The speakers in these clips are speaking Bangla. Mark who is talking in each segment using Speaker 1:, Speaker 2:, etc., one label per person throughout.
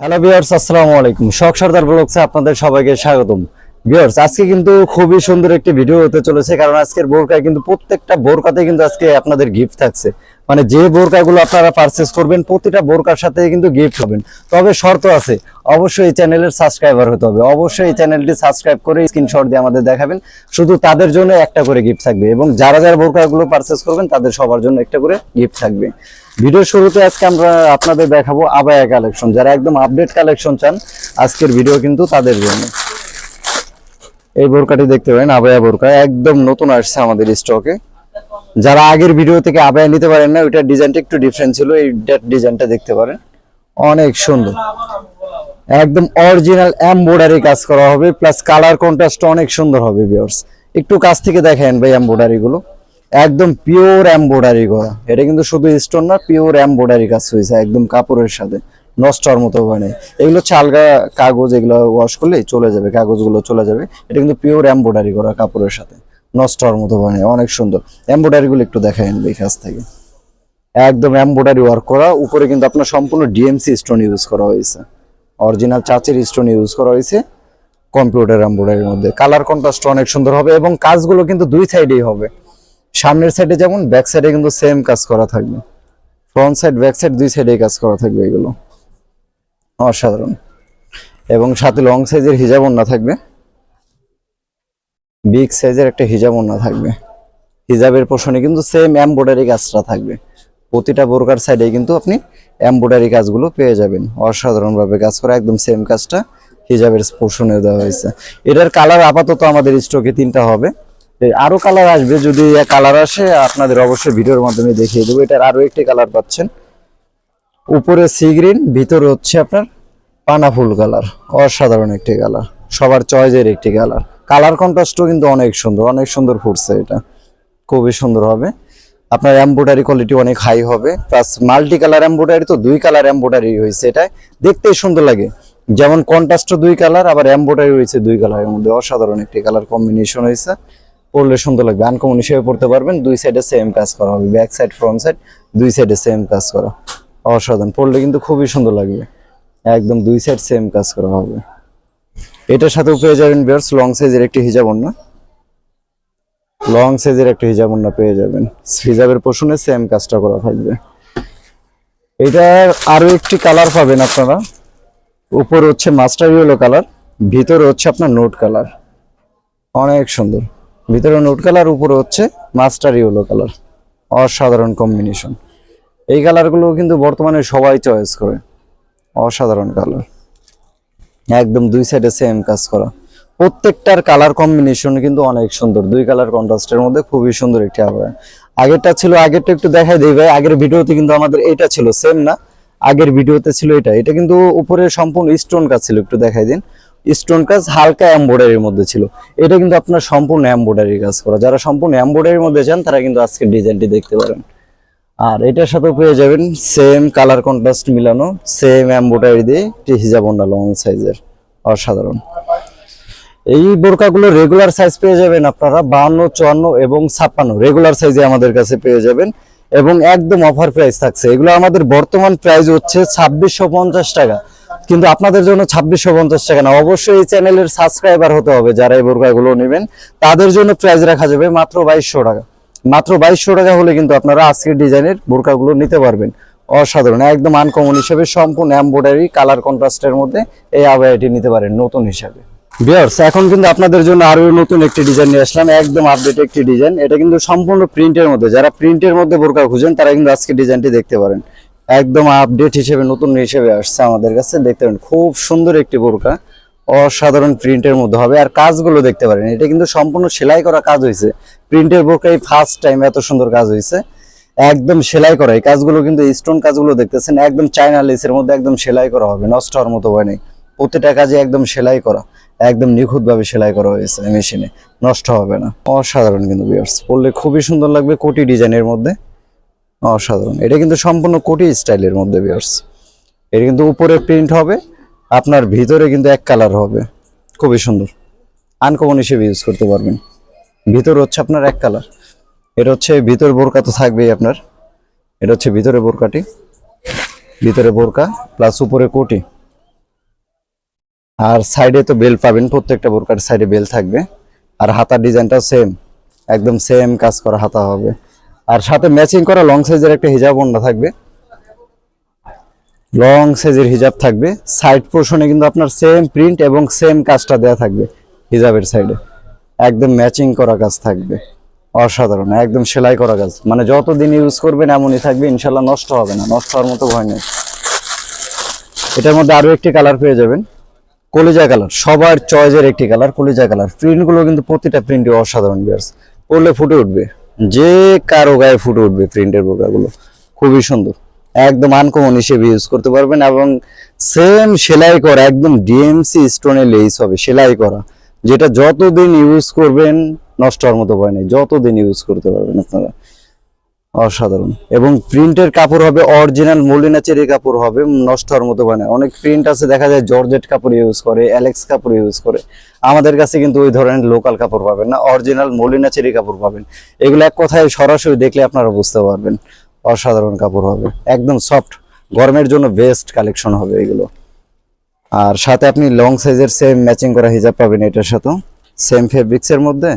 Speaker 1: হ্যালো ভিউয়ার্স আসসালামু আলাইকুম। শখ সর্দার ব্লগসে আপনাদের সবাইকে স্বাগতম। ভিউয়ার্স আজকে কিন্তু খুবই সুন্দর একটি ভিডিও হতে চলেছে, কারণ আজকের বোরকায় কিন্তু প্রত্যেকটা বোরকাতে কিন্তু আজকে আপনাদের গিফট থাকছে। মানে যে বোরকাগুলো আপনারা পারচেস করবেন, প্রতিটা বোরকার সাথে কিন্তু গিফট হবেন তবে শর্ত আছে, অবশ্যই এই চ্যানেলের সাবস্ক্রাইবার হতে হবে। অবশ্যই এই চ্যানেলটি সাবস্ক্রাইব করে স্ক্রিনশট দিয়ে আমাদের দেখাবেন। শুধু তাদের জন্য একটা করে গিফট থাকবে এবং যারা যারা বোরকাগুলো পারচেস করবেন, তাদের সবার জন্য একটা করে গিফট থাকবে। ভিডিওর শুরুতে আজকে আমরা আপনাদের দেখাবো আবায়া কালেকশন। যারা একদম আপডেট কালেকশন চান, আজকের ভিডিও কিন্তু তাদের জন্য। এই বোরকাটি দেখতে পারেন, আবায়া বোরকা, একদম নতুন আসছে আমাদের স্টকে যারা আগের ভিডিও থেকে আবায়া নিতে পারেন না, ওইটার ডিজাইনটা একটু ডিফারেন্ট ছিল, এই ডিজাইনটা দেখতে পারেন। অনেক সুন্দর। একদম অরিজিনাল এমব্রয়ডারি কাজ করা হবে প্লাস কালার কন্ট্রাস্ট অনেক সুন্দর হবে ভিউয়ার্স একটু কাছ থেকে দেখেন ভাই এমব্রয়ডারি গুলো একদম পিওর এমব্রয়ডারি করা। এটা কিন্তু শুধু স্টোন না পিওর এমব্রয়ডারি কাজ হয়েছে একদম কাপড়ের সাথে। নষ্ট হওয়ার মতো হয় না এগুলো হচ্ছে আলগা কাগজ, এগুলো ওয়াশ করলেই চলে যাবে, কাগজগুলো চলে যাবে। এটা কিন্তু পিওর এমব্রয়ডারি করা কাপড়ের সাথে। নষ্ট হওয়ার মতো হয় না অনেক সুন্দর। এমব্রয়ডারি গুলো একটু দেখায় ভাই কাছ থেকে। একদম এমব্রয়ডারি ওয়ার্ক করা, উপরে কিন্তু আপনার সম্পূর্ণ ডিএমসি স্টোন ইউজ করা হয়েছে। অরিজিনাল চাচের স্টোন ইউজ করা হয়েছে কম্পিউটার এমব্রয়ডারির মধ্যে। কালার কন্ট্রাস্ট অনেক সুন্দর হবে এবং কাজগুলো কিন্তু দুই সাইডেই হবে। সামনের সাইডে যেমন ব্যাক সাইডে কিন্তু সেম কাজ করা থাকবে। ফ্রন্ট সাইড ব্যাক সাইড দুই সাইডে কাজ করা থাকবে এগুলো। অসাধারণ। এবং সাথে লং সাইজের হিজাব ওন্না থাকবে। বিগ সাইজের একটা হিজাব ওন্না থাকবে। হিজাবের পোষণে কিন্তু সেম এমব্রয়ডারি কাজটা থাকবে। প্রতিটা বোরকার সাইডে কিন্তু আপনি এমব্রয়ডারি কাজগুলো পেয়ে যাবেন। অসাধারণভাবে কাজ করা, একদম সেম কাজটা হিজাবের পোষণে দেওয়া হয়েছে। এটার কালার আপাতত আমাদের স্টকে তিনটা হবে। আরও কালার আসবে, যদি কালার আসে, আপনাদের অবশ্যই ভিডিওর মাধ্যমে দেখিয়ে দেবো। এটার আরও একটি কালার পাচ্ছেন। উপরে সি গ্রিন ভিতরে হচ্ছে আপনার পানা ফুল কালার অসাধারণ একটি কালার সবার চয়েজের একটি কালার কালার কন্ট্রাস্টও কিন্তু অনেক সুন্দর অনেক সুন্দর ফুটছে এটা। খুবই সুন্দর হবে। আপনার এমব্রয়ডারি কোয়ালিটি অনেক হাই হবে। প্লাস মাল্টি কালার এমব্রয়ডারি তো, দুই কালার এমব্রয়ডারি হয়েছে এটা দেখতেই সুন্দর লাগে। যেমন কন্ট্রাস্টও দুই কালার আবার এমব্রয়ডারি হয়েছে দুই কালারের মধ্যে। অসাধারণ একটি কালার কম্বিনেশন হয়েছে। পরলে সুন্দর লাগবে। আনকমন হিসেবে পড়তে পারবেন, দুই সাইডে সেম কাজ করা হবে। ব্যাক সাইড ফ্রন্ট সাইড দুই সাইডে সেম কাজ করা। অসাধারণ। পড়লে কিন্তু খুবই সুন্দর লাগবে। একদম দুই সাইড সেম কাজ করা হবে। এটার সাথেও পেয়ে যাবেন বিয়ার্স লং সাইজের একটি হিজাব ওন্না লং সাইজের একটা হিজাব ওন্না পেয়ে যাবেন। হিজাবের পোষণে সেম কাজটা করা থাকবে। এটার আরও একটি কালার পাবেন আপনারা। উপরে হচ্ছে মাস্টার ইয়েলো কালার ভিতরে হচ্ছে আপনার নোট কালার অনেক সুন্দর। ভিতরে নোট কালার উপরে হচ্ছে মাস্টার ইয়েলো কালার অসাধারণ কম্বিনেশন এই কালারগুলো কিন্তু বর্তমানে সবাই চয়েস করে। অসাধারণ কালার একদম দুই সাইডে সেম কাজ করা। প্রত্যেকটার কালার কম্বিনেশন কিন্তু অনেক সুন্দর। দুই কালার কন্ট্রাস্টের মধ্যে খুবই সুন্দর একটি আবহাওয়া আগেরটা ছিল, আগেরটা একটু দেখাই দিই ভাই। আগের ভিডিওতে কিন্তু আমাদের এটা ছিল সেম না? আগের ভিডিওতে ছিল এটা। এটা কিন্তু উপরে সম্পূর্ণ স্টোন কাজ ছিল, একটু দেখাই দিন। স্টোন কাজ হালকা এমব্রয়ডারির মধ্যে ছিল। এটা কিন্তু আপনার সম্পূর্ণ এমব্রয়ডারি কাজ করা। যারা সম্পূর্ণ এমব্রয়ডারির মধ্যে চান, তারা কিন্তু আজকের ডিজাইনটি দেখতে পারেন। আর এটার সাথে পেয়ে যাবেন সেম কালার কন্ট্রাস্ট মিলানো সেম এমব্রয়ডারি দিয়ে একটি হিজাব লং সাইজের অসাধারণ। এই বোরকাগুলো রেগুলার সাইজ পেয়ে যাবেন আপনারা বাহান্ন, চুয়ান্ন এবং ছাপ্পান্ন। রেগুলার সাইজে আমাদের কাছে পেয়ে যাবেন এবং একদম অফার প্রাইস থাকছে। এগুলো আমাদের বর্তমান প্রাইস হচ্ছে ছাব্বিশশো টাকা। কিন্তু আপনাদের জন্য ছাব্বিশশো পঞ্চাশ টাকা না। অবশ্যই এই চ্যানেলের সাবস্ক্রাইবার হতে হবে যারা এই বোরকাগুলো নেবেন। তাদের জন্য প্রাইস রাখা যাবে মাত্র বাইশশো টাকা। মাত্র বাইশশো টাকা হলে কিন্তু আপনারা আজকের ডিজাইনের বোরকাগুলো নিতে পারবেন। অসাধারণ, একদম আনকমন হিসেবে সম্পূর্ণ এমব্রয়ডারি কালার কন্ট্রাস্টের মধ্যে এই আবায়াটি নিতে পারেন নতুন হিসাবে। বিয়ার্স এখন কিন্তু আপনাদের জন্য আরও নতুন একটি ডিজাইন নিয়ে আসলাম, একদম আপডেট একটি ডিজাইন এটা কিন্তু সম্পূর্ণ প্রিন্টের মধ্যে, যারা প্রিন্টের মধ্যে বোরকা খুঁজেন, তারা কিন্তু আজকে ডিজাইনটি দেখতে পারেন। একদম আপডেট হিসেবে, নতুন হিসেবে আসছে আমাদের কাছে। দেখতে পারেন, খুব সুন্দর একটি বোরকা। অসাধারণ প্রিন্টের মধ্যে হবে। আর কাজগুলো দেখতে পারেন, এটা কিন্তু সম্পূর্ণ সেলাই করা কাজ হয়েছে প্রিন্টের বোরকাই ফার্স্ট টাইম এত সুন্দর কাজ হয়েছে একদম সেলাই করা। এই কাজগুলো কিন্তু স্টোন কাজগুলো দেখতেছেন, একদম চায়না লেসের মধ্যে একদম সেলাই করা হবে। নষ্ট হওয়ার মতো হয় নাই। প্রতিটা কাজে একদম সেলাই করা। একদম নিখুঁত ভাবে সেলাই করা হয়েছে মেশিনে নষ্ট হবে না। অসাধারণ কিন্তু বিয়ার্স পরলে খুবই সুন্দর লাগবে কোটি ডিজাইনের মধ্যে। অসাধারণ। এটা কিন্তু সম্পূর্ণ কোটি স্টাইলের মধ্যে বিয়ার্স এটা কিন্তু উপরে প্রিন্ট হবে, আপনার ভিতরে কিন্তু এক কালার হবে। খুবই সুন্দর। আনকমন হিসেবে ইউজ করতে পারবেন। ভিতর হচ্ছে আপনার এক কালার এটা হচ্ছে ভিতর বোরকা তো থাকবেই আপনার। এটা হচ্ছে ভিতরে বোরকাটি। ভিতরে বোরকা প্লাস উপরে কোটি। আর সাইডে তো বেল পাবেন, প্রত্যেকটা বোরকার সাইডে বেল থাকবে। আর হাতার ডিজাইনটাও সেম একদম সেম কাজ করা হাতা হবে। আর সাথে ম্যাচিং করা লং সাইজের একটা হিজাব ওড়না থাকবে। লং সাইজের হিজাব থাকবে। সাইড পোর্শনে কিন্তু আপনার সেম প্রিন্ট এবং সেম কাজটা দেওয়া থাকবে হিজাবের সাইডে একদম ম্যাচিং করা কাজ থাকবে। অসাধারণ, একদম সেলাই করা কাজ। মানে যতদিন ইউজ করবেন এমনই থাকবে ইনশাল্লাহ নষ্ট হবে না, নষ্ট হওয়ার মতো ভয় নেই। এটার মধ্যে আরও একটি কালার পেয়ে যাবেন। কলিজা কালার সবার চয়েসের একটি কালার কলিজা কালার প্রিন্টগুলো কিন্তু প্রতিটা প্রিন্টই অসাধারণ বিয়ার্স পরলে ফুটে উঠবে। যে কারও গায়ে ফুটে উঠবে প্রিন্টের বোরকাগুলো খুবই সুন্দর। একদম আনকমন হিসেবে ইউজ করতে পারবেন এবং সেম সেলাই করা, একদম ডিএমসি স্টোনে লেস হবে, সেলাই করা। যেটা যতদিন ইউজ করবেন, নষ্ট হওয়ার মতো ভয় নেই। যতদিন ইউজ করতে পারবেন আপনারা। অসাধারণ। এবং প্রিন্টের কাপড় হবে অরিজিনাল মলিনা চেরি কাপড় হবে নষ্ট হওয়ার মতো না। অনেক প্রিন্ট আছে, দেখা যায় জর্জেট কাপড় ইউজ করে অ্যালেক্স কাপড় ইউজ করে। আমাদের কাছে কিন্তু ওই ধরনের লোকাল কাপড় পাবেন না অরিজিনাল মলিনা চেরি কাপড় পাবেন। এগুলো এক কথায় সরাসরি দেখলে আপনারা বুঝতে পারবেন, অসাধারণ কাপড় হবে। একদম সফট গরমের জন্য বেস্ট কালেকশন হবে এগুলো। আর সাথে আপনি লং সাইজের সেম ম্যাচিং করা হিজাব পাবেন এটার সাথেও। সেম ফেব্রিক্সের মধ্যে।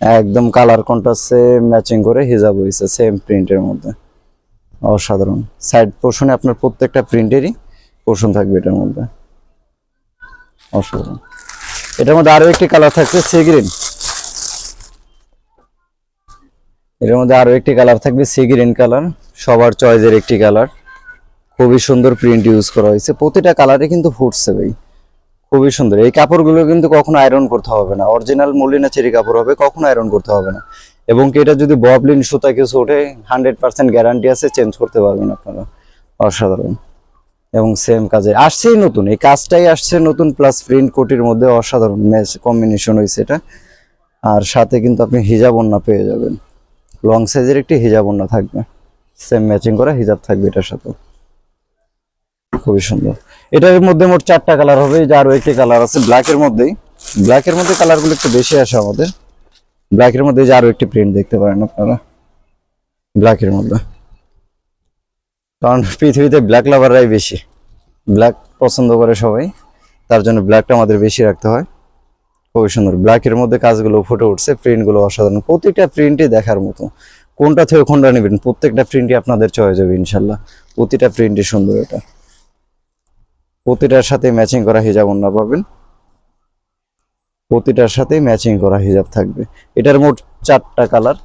Speaker 1: একদম কালার কন্ট্রাস্ট ম্যাচিং করে হিজাব হয়েছে সেম প্রিন্টের মধ্যে। অসাধারণ। সাইড পোর্শনে আপনার প্রত্যেকটা প্রিন্টেরই পোর্শন থাকবে এটার মধ্যে। অসাধারণ। এটার মধ্যে আরও একটি কালার থাকছে সি গ্রিন এটার মধ্যে আরও একটি কালার থাকবে সি গ্রিন কালার। সবার চয়েসের একটি কালার। খুবই সুন্দর প্রিন্ট ইউজ করা হয়েছে। প্রতিটা কালারে কিন্তু ফুটছে ভাই। খুবই সুন্দর। এই কাপড়গুলো কিন্তু কখনো আয়রন করতে হবে না। অরিজিনাল মলিনা চেরি কাপড় হবে, কখনো আয়রন করতে হবে না। এবং কি এটা যদি ববলিন সুতা কিছু ওঠে হান্ড্রেড পার্সেন্ট গ্যারান্টি আছে চেঞ্জ করতে পারবেন আপনারা। অসাধারণ। এবং সেম কাজে আসছেই নতুন। এই কাজটাই আসছে নতুন প্লাস প্রিন্ট কোটির মধ্যে অসাধারণ ম্যাচ কম্বিনেশন হয়েছে এটা। আর সাথে কিন্তু আপনি হিজাব ওন্না পেয়ে যাবেন। লং সাইজের একটি হিজাব ওন্না থাকবে। সেম ম্যাচিং করা হিজাব থাকবে এটার সাথে। খুবই সুন্দর। এটার মধ্যে মোট চারটা কালার হবে যে আরও একটি কালার আছে ব্ল্যাকের মধ্যেই। ব্ল্যাকের মধ্যে কালারগুলো একটু বেশি আসে আমাদের। ব্ল্যাকের মধ্যে যে আরও একটি প্রিন্ট দেখতে পারেন আপনারা। ব্ল্যাকের মধ্যে। কারণ পৃথিবীতে ব্ল্যাক লাভাররাই বেশি। ব্ল্যাক পছন্দ করে সবাই। তার জন্য ব্ল্যাকটা আমাদের বেশি রাখতে হয়। খুবই সুন্দর। ব্ল্যাকের মধ্যে কাজগুলো ফুটে উঠছে প্রিন্টগুলো অসাধারণ। প্রত্যেকটা প্রিন্টই দেখার মতো। কোনটা থেকে কোনটা নেবেন, প্রত্যেকটা প্রিন্টই আপনাদের চয়েস হবে ইনশাল্লাহ। প্রতিটা প্রিন্টই সুন্দর এটা। প্রতিটার সাথে ম্যাচিং করা হিজাব ওন্না পাবেন। প্রতিটার সাথে ম্যাচিং করা হিজাব থাকবে। এটার মোট চারটা কালার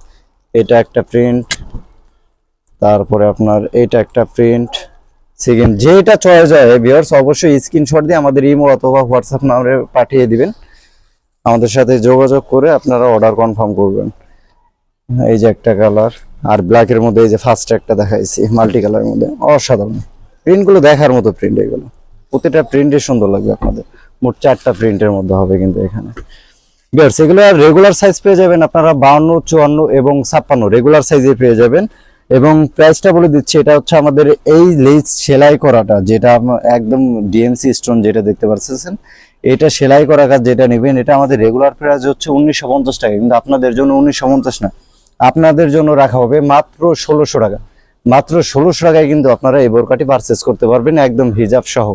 Speaker 1: এটা একটা প্রিন্ট তারপরে আপনার এটা একটা প্রিন্ট সেকেন্ড যেটা চয়েস হয় ভিউয়ার্স অবশ্যই স্ক্রিনশট দিয়ে আমাদের ইমো অথবা হোয়াটসঅ্যাপ নাম্বারে পাঠিয়ে দিবেন। আমাদের সাথে যোগাযোগ করে আপনারা অর্ডার কনফার্ম করবেন। এই যে একটা কালার আর ব্ল্যাকের মধ্যে এই যে ফার্স্ট একটা দেখাইছি মাল্টি কালারের মধ্যে। অসাধারণ। প্রিন্টগুলো দেখার মতো প্রিন্ট এগুলো। প্রতিটা প্রিন্টে সুন্দর লাগবে আপনাদের। মোট চারটা প্রিন্টের মধ্যে হবে কিন্তু এখানে। বিয়ার্স এগুলো রেগুলার সাইজ পেয়ে যাবেন আপনারা বাউন্ন, চুয়ান্ন এবং ছাপ্পান্ন। রেগুলার সাইজে পেয়ে যাবেন। এবং প্রাইসটা বলে দিচ্ছি, এটা হচ্ছে আমাদের এই লেস সেলাই করাটা, যেটা একদম ডিএমসি স্টোন যেটা দেখতে পাচ্ছেন এটা সেলাই করা কাজ যেটা নেবেন, এটা আমাদের রেগুলার প্রাইস হচ্ছে উনিশশো পঞ্চাশ টাকা। কিন্তু আপনাদের জন্য উনিশশো পঞ্চাশ না, আপনাদের জন্য রাখা হবে মাত্র ষোলোশো টাকা। মাত্র ষোলোশো টাকায় কিন্তু আপনারা এই বোরকাটি পারচেস করতে পারবেন, একদম হিজাব সহ।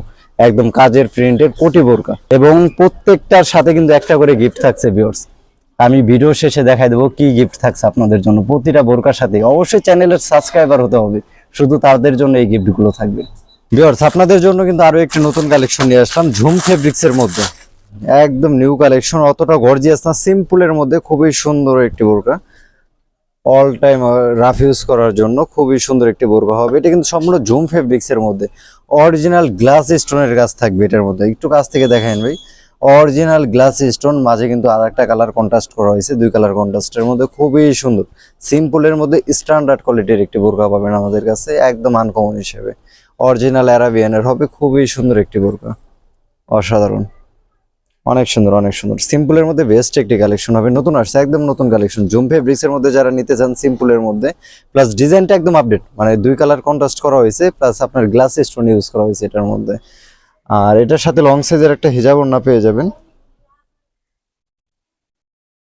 Speaker 1: একদম কাজের প্রিন্টের কোটি বোরকা। এবং প্রত্যেকটার সাথে কিন্তু একটা করে গিফট থাকছে ভিউয়ার্স আমি ভিডিও শেষে দেখাই দেবো কি গিফট থাকছে আপনাদের জন্য। প্রতিটা বোরকার সাথে অবশ্যই চ্যানেলের সাবস্ক্রাইবার হতে হবে। শুধু তাদের জন্য এই গিফটগুলো থাকবে। ভিউয়ার্স আপনাদের জন্য কিন্তু আরও একটি নতুন কালেকশন নিয়ে আসলাম ঝুম ফেব্রিক্স এর মধ্যে। একদম নিউ কালেকশন অতটা গর্জিয়াস না সিম্পলের মধ্যে খুবই সুন্দর একটি বোরকা। অল টাইম রাফ ইউজ করার জন্য খুবই সুন্দর একটি বোরকা হবে। এটা কিন্তু সম্পূর্ণ ঝুম ফেব্রিক্স এর মধ্যে। অরিজিনাল গ্লাস স্টোনের কাজ থাকবে এটার মধ্যে। একটু কাছ থেকে দেখেন ভাই। অরিজিনাল গ্লাস স্টোন, মাঝে কিন্তু আর একটা কালার কন্ট্রাস্ট করা হয়েছে, দুই কালার কন্ট্রাস্টের মধ্যে। খুবই সুন্দর। সিম্পলের মধ্যে স্ট্যান্ডার্ড কোয়ালিটির একটি বোরকা পাবেন আমাদের কাছে, একদম আনকমন হিসেবে। অরিজিনাল অ্যারাবিয়ানের হবে, খুবই সুন্দর একটি বোরকা। অসাধারণ। অনেক সুন্দর অনেক সুন্দর। সিম্পলের মধ্যে বেস্ট একটি কালেকশন হবে। নতুন আসছে, একদম নতুন কালেকশন জুম ফেব্রিক্স এর মধ্যে যারা নিতে চান সিম্পলের মধ্যে প্লাস ডিজাইনটা একদম আপডেট মানে দুই কালার কন্ট্রাস্ট করা হয়েছে প্লাস আপনার গ্লাস স্টোন ইউজ করা হয়েছে এটার মধ্যে। আর এটার সাথে লং সাইজের একটা হিজাব ওড়না পেয়ে যাবেন।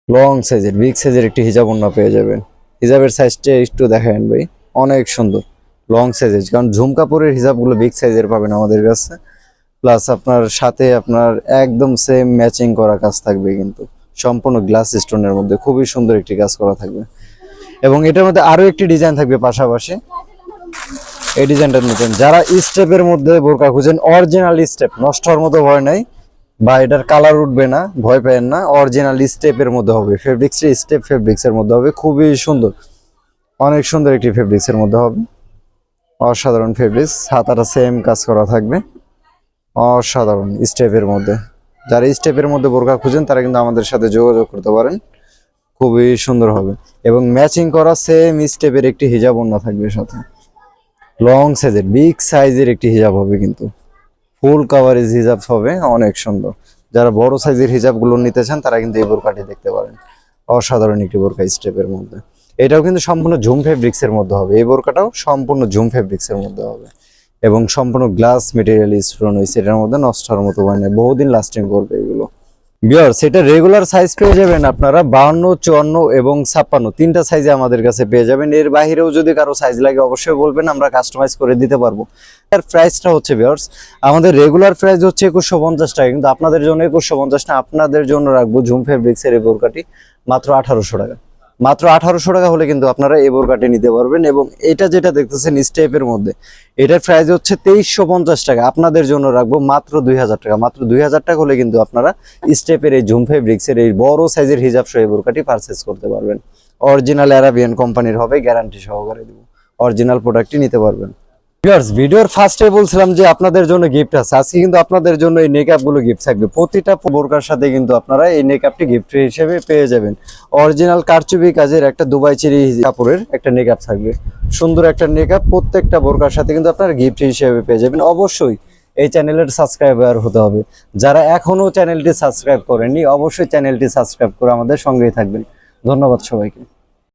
Speaker 1: লং সাইজের বিগ সাইজের একটি হিজাব ওড়না পেয়ে যাবেন। হিজাবের সাইজটা একটু দেখেন ভাই, অনেক সুন্দর। লং সাইজের কারণ ঝুম কাপড়ের হিজাবগুলো বিগ সাইজের পাবেন আমাদের কাছে। প্লাস আপনার সাথে আপনার একদম সেম ম্যাচিং করা কাজ থাকবে কিন্তু। সম্পূর্ণ গ্লাস স্টোনের মধ্যে খুবই সুন্দর একটি কাজ করা থাকবে। এবং এটার মধ্যে আরও একটি ডিজাইন থাকবে পাশাপাশি। এই ডিজাইনটা নিতেন। যারা স্টেপের মধ্যে বোরকা খুঁজেন অরিজিনাল স্টেপ নষ্ট হওয়ার মতো ভয় নাই। বা এটার কালার উঠবে না, ভয় পেয়েন না। অরিজিনাল স্টেপের মধ্যে হবে। ফেব্রিক্স স্টেপ ফেব্রিক্সের মধ্যে হবে। খুবই সুন্দর। অনেক সুন্দর একটি ফেব্রিক্সের মধ্যে হবে। অসাধারণ ফেব্রিক্স হাতাটা সেম কাজ করা থাকবে। অসাধারণ স্টেপের মধ্যে। যারা স্টেপের মধ্যে বোরকা খুঁজেন, তারা কিন্তু আমাদের সাথে যোগাযোগ করতে পারেন। খুবই সুন্দর হবে। এবং ম্যাচিং করা সেম স্টেপের একটি হিজাব ওড়না থাকবে সাথে। লং সাইজের বিগ সাইজের একটি হিজাব হবে কিন্তু। ফুল কাভারেজ হিজাব হবে, অনেক সুন্দর। যারা বড় সাইজের হিজাবগুলো নিতে চান, তারা কিন্তু এই বোরকাটি দেখতে পারেন। অসাধারণ একটি বোরকা স্টেপের মধ্যে। এটাও কিন্তু সম্পূর্ণ ঝুম ফেব্রিক্সের মধ্যে হবে। এই বোরকাটাও সম্পূর্ণ ঝুম ফেব্রিক্সের মধ্যে হবে। এবং সম্পূর্ণ গ্লাস মেটেরিয়াল স্টোন হয়েছে। এটার মধ্যে নষ্ট হওয়ার মতো হয় না, বহুদিন লাস্টিং করবে এগুলো। বিয়ার সেটা রেগুলার সাইজ পেয়ে যাবেন আপনারা বাউন্ন চুয়ান্ন এবং ছাপ্পান্ন। তিনটা সাইজে আমাদের কাছে পেয়ে যাবেন। এর বাইরেও যদি কারও সাইজ লাগে অবশ্যই বলবেন, আমরা কাস্টমাইজ করে দিতে পারব। এর প্রাইসটা হচ্ছে বিয়ার্স আমাদের রেগুলার প্রাইস হচ্ছে একুশশো পঞ্চাশ টাকা। কিন্তু আপনাদের জন্য একুশশো পঞ্চাশ না, আপনাদের জন্য রাখব ঝুম ফেব্রিক্সের এই বোরকাটি মাত্র আঠারোশো টাকা। মাত্র আঠারোশো টাকা হলে কিন্তু আপনারা এই বোরকাটি নিতে পারবেন এবং এটা যেটা দেখতেছেন স্টেপের মধ্যে, এটার প্রাইস হচ্ছে তেইশশো পঞ্চাশ টাকা। আপনাদের জন্য রাখব মাত্র দুই হাজার টাকা। মাত্র দুই হাজার টাকা হলে কিন্তু আপনারা স্টেপের এই ঝুম ফেব্রিক্সের এই বড় সাইজের হিজাব সহ এই বোরকাটি পারচেস করতে পারবেন। অরিজিনাল অ্যারাবিয়ান কোম্পানির হবে গ্যারান্টি সহকারে দেবো। অরিজিনাল প্রোডাক্টটি নিতে পারবেন। ভিডিওর ফার্স্টে বলছিলাম যে আপনাদের জন্য গিফট আছে। আজকে কিন্তু আপনাদের জন্য এই নেকআপগুলো গিফট থাকবে। প্রতিটা বোরকার সাথে কিন্তু আপনারা এই নেকআপটি গিফট হিসেবে পেয়ে যাবেন। অরিজিনাল কারচুপি কাজের একটা দুবাই চেরি কাপড়ের একটা নেকআপ থাকবে। সুন্দর একটা নেকআপ প্রত্যেকটা বোরকার সাথে কিন্তু আপনারা গিফট হিসেবে পেয়ে যাবেন। অবশ্যই এই চ্যানেলের সাবস্ক্রাইবার হতে হবে। যারা এখনও চ্যানেলটি সাবস্ক্রাইব করেননি, অবশ্যই চ্যানেলটি সাবস্ক্রাইব করে আমাদের সঙ্গেই থাকবেন। ধন্যবাদ সবাইকে।